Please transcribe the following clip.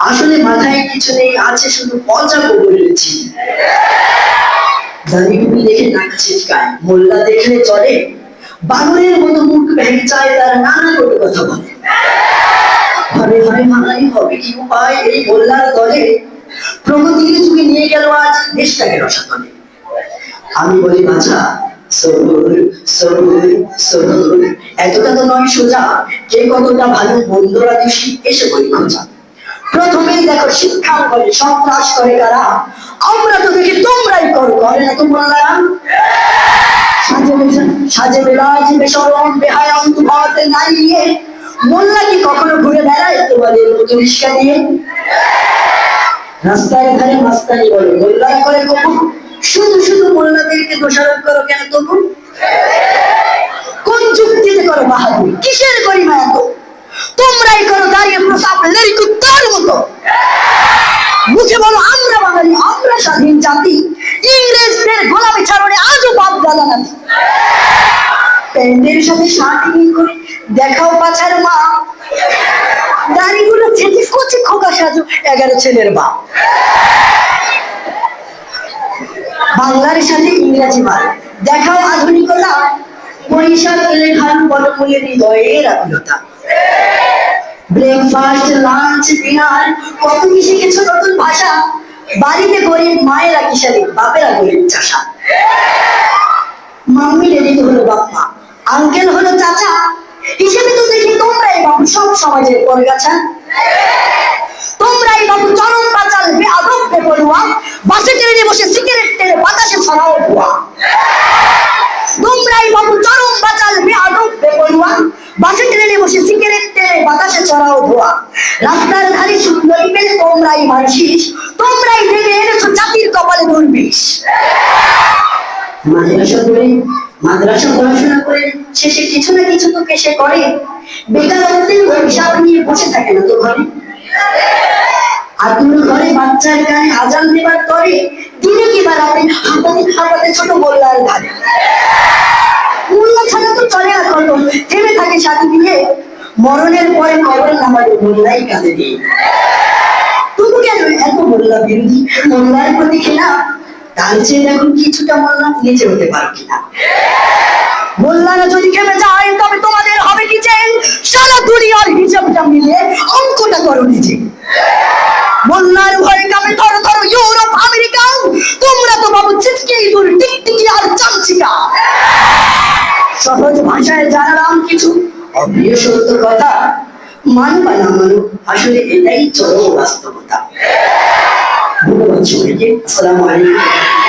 আসলে মাথায় কিছু নেই, আছে শুধু পচা গোবরের ঝিল দাঁড়িয়ে দেখে নাক ছিটকায় মোল্লা দেখলে চলে, বানরের মতো মুখ ভেঙে যায় তারা নানা কটু কথা বলে। হবে হয় মানাই হবে কি উপায় এই মোল্লার দলে? প্রগতির যুগে নিয়ে গেল আজ দেশটাকে রসাতলে? আমি বলি, বাছা সবুর সবুর সবুর এতটা তো নয় সোজা কে কতটা ভালো বন্ধুরা দোষী এসে বলি খোঁজা প্রথমেই দেখো শিক্ষা করে সন্ত্রাস করে কারা? আমরা তো দেখি তোমরাই করো, করে না তোমরা? সাজে বেলাজ নাইয়ে মোল্লা কি কখনো ঘুরে বেড়ায় তোমাদের রাস্তায় ধারে মাস্তানি বলো করে কখন? শুধু শুধু মোল্লাদেরকে দোষারোপ করো কেন তবু? কোন যুক্তিতে করো বাহাদুরি? কিসের গরিমা এত? দাঁড়িয়ে কুত্তার মতো। মুখে বলো, আমরা বাঙালি, আমরা স্বাধীন জাতি। ইংরেজদের গোলামি ছাড়নে আজও বাপ দাদা নাতি প্যান্টের সাথে শার্ট করে দেখাও পাছার মা। দাড়িগুলো ছেঁচে কচি খোকা সাজু, এগারো ছেলের মা বাংলার সাথে ইংরাজি মার। দেখাও আধুনিকতা। বরিশাল লেখার বনমূলের হৃদয়ের আকুলতা ব্রেকফাস্ট লাঞ্চ ডিনার কত কি শিখেছো নতুন ভাষা? বাড়িতে গরিব, মায়েরা কিসারি বাপেরা গরিব চাষা। মাম্মি রেডি হলো বাপ্পা আঙ্কেল হলো চাচা। হিসেবে তো দেখি তোমরাই বাবু, সব সমাজের পরগাছা তোমরাই বাবু, চরম বাচাল বেআদব বেপরুয়া। বাসে ট্রেনে বসে সিগারেট টেনে বাতাসে ছড়াও ধোয়া তোমরাই বাবু, চরম বাচাল বেআদব বেপরুয়া। বাসে ট্রেনে বসে সিগারেট ছড়াও ধোয়া রাস্তার ধারে সুন্দরী পেলে তোমরাই মানসিস তোমরাই ভেবে এনেছো জাতির কপালে দুর্বিষ। মাদ্রাসা করে মাদ্রাসা পড়াশোনা করে, শেষে কিছু না কিছু তো কেসে করে। বেকারত্বের অভিশাপ নিয়ে বসে থাকে না তো ঘরে? আতুর ঘরে বাচ্চার গায়ে আজান দেবার করে দিনে কি বা হাঁপাতে হাঁপাতে ছোট গোল্লার ধারে মোল্লা ছাড়া তো চলে না কত। থেমে থাকে সাথী দিয়ে মরণের পরে কবর নামারে মোল্লাই কাঁদে দিয়ে তবু কেন এত মোল্লা বিরোধী? মোল্লার প্রতি খেলা তার চেয়ে দেখুন কিছুটা মোল্লা নিজে হতে পারো কিনা। মোল্লারা যদি খেপে যায়, তবে তোমাদের হবে কি যে সারা দুনিয়ার হিসাবটা মিলে অঙ্কটা করো নিজে। মোল্লার ভয়ে কামে ধরো ধরো ইউরোপ, আমেরিকা। তোমরা তো বাবু চিচকে ইঁদুর টিকটিকি আর চামচিকা। সহজ ভাষায় জানালাম কিছু অপ্রিয় সত্য কথা মানো বা না মানো, আসলে এটাই চরম বাস্তবতা। ধন্যবাদ সবাইকে। আসসালামু আলাইকুম।